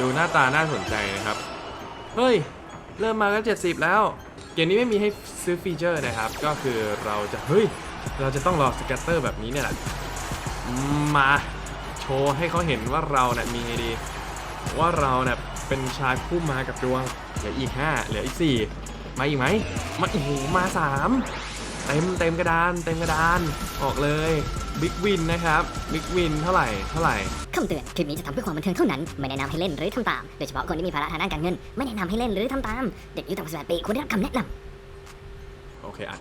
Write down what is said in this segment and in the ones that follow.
ดูหน้าตาน่าสนใจนะครับ เฮ้ย เริ่มมาก็ 70 แล้ว เกมนี้ไม่มีให้ซื้อฟีเจอร์นะครับ ก็คือเราจะ เฮ้ย เราจะต้องรอสแกตเตอร์แบบนี้เนี่ยแหละ มาโชว์ให้เขาเห็นว่าเราเนี่ยมีไงดี ว่าเราเนี่ยเป็นชายผู้มากับดวง เหลืออีก 5 เหลืออีก 4 มาอีกไหมมาโอ้โหมา 3 เต็มเต็มกระดานเต็มกระดานออกเลยบิ๊กวินนะครับบิ๊กวินเท่าไหร่เท่าไหร่คำเตือนคลิปนี้จะทำเพื่อความบันเทิงเท่านั้น ไม่แนะนำให้เล่นหรือทำตาม โดยเฉพาะคนที่มีภาระทางด้านการเงิน ไม่แนะนำให้เล่นหรือทำตาม เด็กอายุต่ำกว่า18ปีควรได้รับคำแนะนำโอเคอะ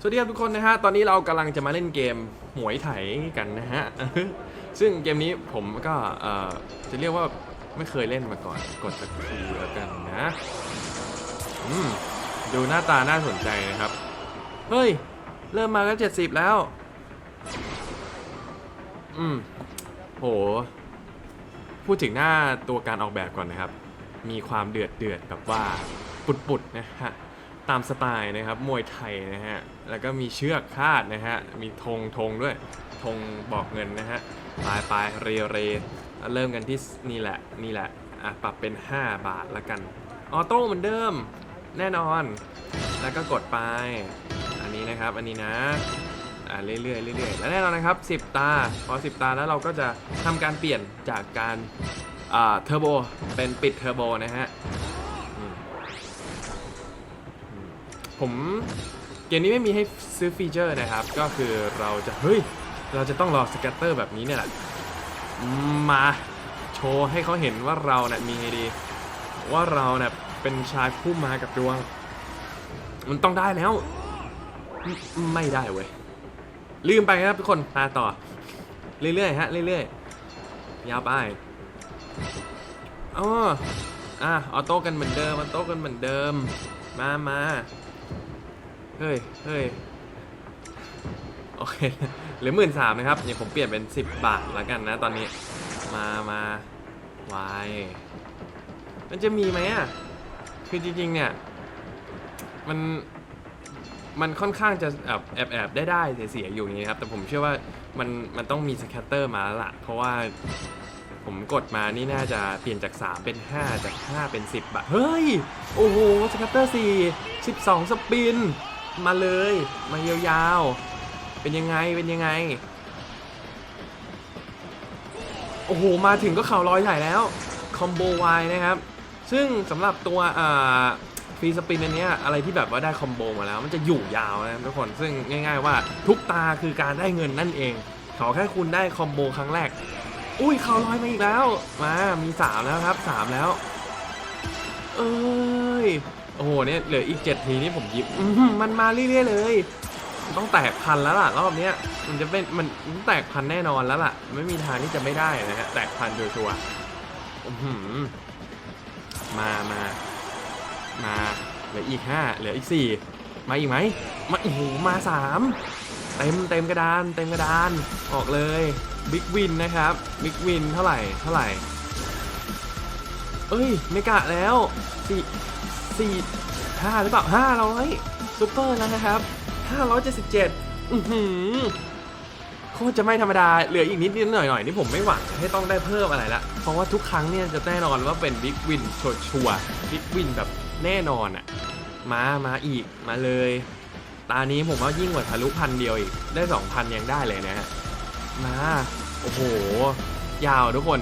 สวัสดีครับทุกคนนะฮะ ตอนนี้เรากำลังจะมาเล่นเกมหมวยไถกันนะฮะ ซึ่งเกมนี้ผมก็เอ่อจะเรียกว่าไม่เคยเล่นมาก่อน กดสักทีแล้วกันนะ อืมดูหน้าตาน่าสนใจนะครับ เฮ้ย เริ่มมาก็70แล้ว อืม โห พูดถึงหน้าตัวการออกแบบก่อนนะครับ มีความเดือดเดือดแบบว่าปุดๆนะฮะ ตามสไตล์นะครับ มวยไทยนะฮะ แล้วก็มีเชือกคาดนะฮะ มีธงธงด้วยธงบอกเงินนะฮะปลายปลายเรเรเริ่มกันที่นี่แหละ นี่แหละ อะ ปรับเป็น 5 บาทละกัน ออโต้เหมือนเดิม แน่นอน แล้วก็กดไป นนี้นะครับ อันนี้นะอ่าเรื่อยๆเรื่อยๆแล้วแน่นอนนะครับ 10 ตา พอ 10 ตาแล้วเราก็จะทำการเปลี่ยนจากการอ่าเทอร์โบเป็นปิดเทอร์โบนะฮะผมเกมนี้ไม่มีให้ซื้อฟีเจอร์นะครับ ก็คือเราจะ เฮ้ย เราจะต้องรอสแกตเตอร์แบบนี้เนี่ยแหละ มาโชว์ให้เขาเห็นว่าเราเนี่ยมีไงดี ว่าเราเนี่ยเป็นชายผู้มากับดวง มันต้องได้แล้ว ไม่ได้เว้ย ลืมไปครับทุกคนตาต่อ เรื่อยๆฮะเรื่อยๆยาวไปอ๋ออะออโต้กันเหมือนเดิมออโต้กันเหมือนเดิม มามาเฮ้ยเฮ้ยโอเคเหลือหมื่นสามนะครับเดี๋ยวผมเปลี่ยนเป็น 10 บาทแล้วกันนะตอนนี้ มามาวายมันจะมีไหมอะ คือจริงๆเนี่ย มัน มันค่อนข้างจะแอบแอบแอบได้ได้เสียๆอยู่อย่างนี้ครับ แต่ผมเชื่อว่ามันมันต้องมีสแคตเตอร์มาแล้วล่ะเพราะว่าผมกดมานี่น่าจะเปลี่ยนจาก 3 เป็น 5 จาก 5 เป็น 10บะเฮ้ย โอ้โหสแคตเตอร์ 4 12 สปิน มาเลย มายาวๆ เป็นยังไง เป็นยังไง โอ้โห มาถึงก็เข่าลอยใหญ่แล้ว คอมโบวนะครับ ซึ่งสำหรับตัวอ่า ฟรีสปินอันนี้อะไรที่แบบว่าได้คอมโบมาแล้ว มันจะอยู่ยาวนะทุกคนซึ่งง่าย ๆ ว่าทุกตาคือการได้เงินนั่นเองขอแค่คุณได้คอมโบครั้งแรก อุ้ยเข่าลอยมาอีกแล้ว มา มี 3 แล้วครับ 3 แล้ว เอ้ย โอ้โห เนี่ย เหลืออีก 7 ทีนี่ผมยิบมันมาเรื่อยๆเลย ต้องแตกพันแล้วล่ะ รอบเนี้ย มันจะเป็น มันแตกพันแน่นอนแล้วล่ะ ไม่มีทางที่จะไม่ได้นะฮะ แตกพันชัวร์ๆมามา มาเหลืออีกห้าเหลืออีกสี่มาอีกไหมมาโอ้โหมาสามเต็มเต็มกระดาน เต็มกระดานออกเลยบิ๊กวินนะครับบิ๊กวินเท่าไหร่เท่าไหร่ เอ้ยไม่กะแล้วสี่สี่ห้าหรือเปล่าห้าร้อยซูเปอร์แล้วนะครับห้าร้อยเจ็ดสิบเจ็ดอือหือโคตรจะไม่ธรรมดา เหลืออีกนิดนิดหน่อยหน่อยนี่ผมไม่หวังให้ต้องได้เพิ่มอะไรละ เพราะว่าทุกครั้งเนี่ยจะแน่นอนว่าเป็นบิ๊กวินชัวร์บิ๊กวินแบบ แน่นอนอะมามาอีกมาเลย ตานี้ผมว่ายิ่งกว่าทะลุพันเดียวอีก ได้สองพันยังได้เลยนะฮะมาโอ้โห ยาวทุกคน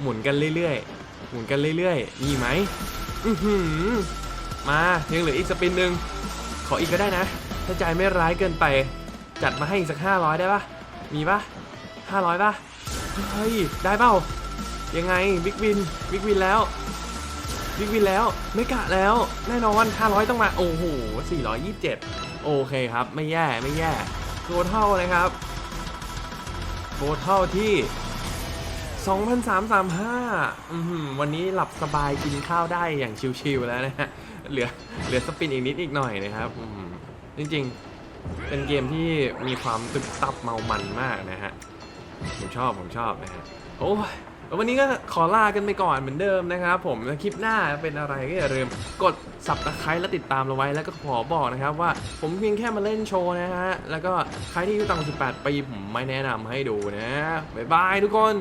หมุนกันเรื่อยๆ หมุนกันเรื่อยๆ มีไหมอือหือมายังเหลืออีกสปินหนึ่งขออีกก็ได้นะ ถ้าใจไม่ร้ายเกินไป จัดมาให้อีกสักห้าร้อยได้ปะมีปะห้าร้อยปะเฮ้ย ได้เปล่ายังไงบิ๊กวินบิ๊กวินแล้ว บิ๊กวินแล้วไม่กะแล้ว แน่นอน500 ต้องมา โอ้โห 427 โอเคครับ ไม่แย่ไม่แย่โทเท่านะครับโทเท่าที่ 2,335อือหือวันนี้หลับสบายกินข้าวได้อย่างชิวๆแล้วนะฮะ เหลือเหลือสปินอีกนิดอีกหน่อยนะครับอืจริงๆ เป็นเกมที่มีความตึกตับเมามันมากนะฮะ ผมชอบผมชอบนะฮะ โอ้ย วันนี้ก็ขอลากันไปก่อนเหมือนเดิมนะครับผมแล้วคลิปหน้าเป็นอะไรก็อย่าลืมกดสับตะไคร้และติดตามเราไว้แล้วก็ขอบอกนะครับว่าผมเพียงแค่มาเล่นโชว์นะฮะ แล้วก็ใครที่อายุต่ำกว่า18ปีผมไม่แนะนำให้ดูนะ บ๊ายบายทุกคน